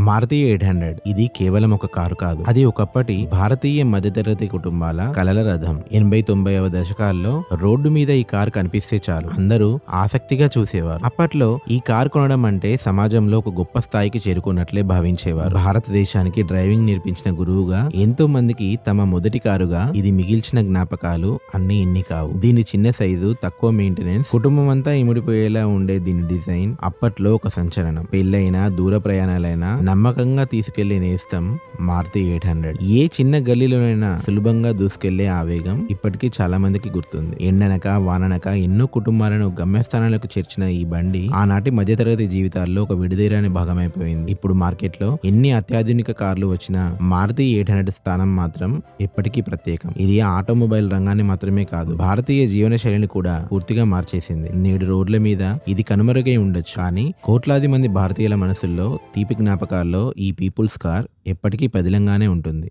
Maruti eight hundred ఇది కేవలం ఒక కారు కాదు. అది ఒకప్పటి భారతీయ మధ్యతరగతి కుటుంబాల కలల రథం. ఎనభై తొంభైవ దశకాల్లో రోడ్డు మీద ఈ కారు కనిపిస్తే చాలు. అందరూ ఆసక్తిగా చూసేవారు. అప్పట్లో ఈ కారు కొనడం అంటే సమాజంలో ఒక గొప్ప స్థాయికి చేరుకున్నట్లే భావించేవారు. భారతదేశానికి డ్రైవింగ్ నేర్పించిన గురువుగా ఎంతో మందికి తమ మొదటి కారుగా ఇది మిగిల్చిన జ్ఞాపకాలు అన్ని ఇన్ని కావు. దీని చిన్న సైజు తక్కువ మెయింటెనెన్స్ కుటుంబం అంతా ఇముడిపోయేలా ఉండే దీని డిజైన్ అప్పట్లో ఒక సంచలనం. పెళ్ళైనా దూర ప్రయాణాలైనా నమ్మకంగా తీసుకెళ్ళే నేస్తం మారుతి ఎయిట్ హండ్రెడ్. ఏ చిన్న గల్లీలోనైనా సులభంగా దూసుకెళ్ళే ఆవేగం ఇప్పటికీ చాలా మందికి గుర్తుంది. ఎండనక వాననక ఎన్నో కుటుంబాలను గమ్యస్థానాలకు చేర్చిన ఈ బండి ఆనాటి మధ్యతరగతి జీవితాల్లో ఒక విడిదేరాని భాగమైపోయింది. ఇప్పుడు మార్కెట్లో ఎన్ని అత్యాధునిక కార్లు వచ్చినా మారుతి ఎయిట్ హండ్రెడ్ స్థానం మాత్రం ఎప్పటికీ ప్రత్యేకం. ఇది ఆటోమొబైల్ రంగాన్ని మాత్రమే కాదు భారతీయ జీవన శైలిని కూడా పూర్తిగా మార్చేసింది. నేడు రోడ్ల మీద ఇది కనుమరుగై ఉండొచ్చు. కానీ కోట్లాది మంది భారతీయుల మనసుల్లో తీపి జ్ఞాపకాల్లో ఈ పీపుల్స్ కార్ ఎప్పటికీ పదిలంగానే ఉంటుంది.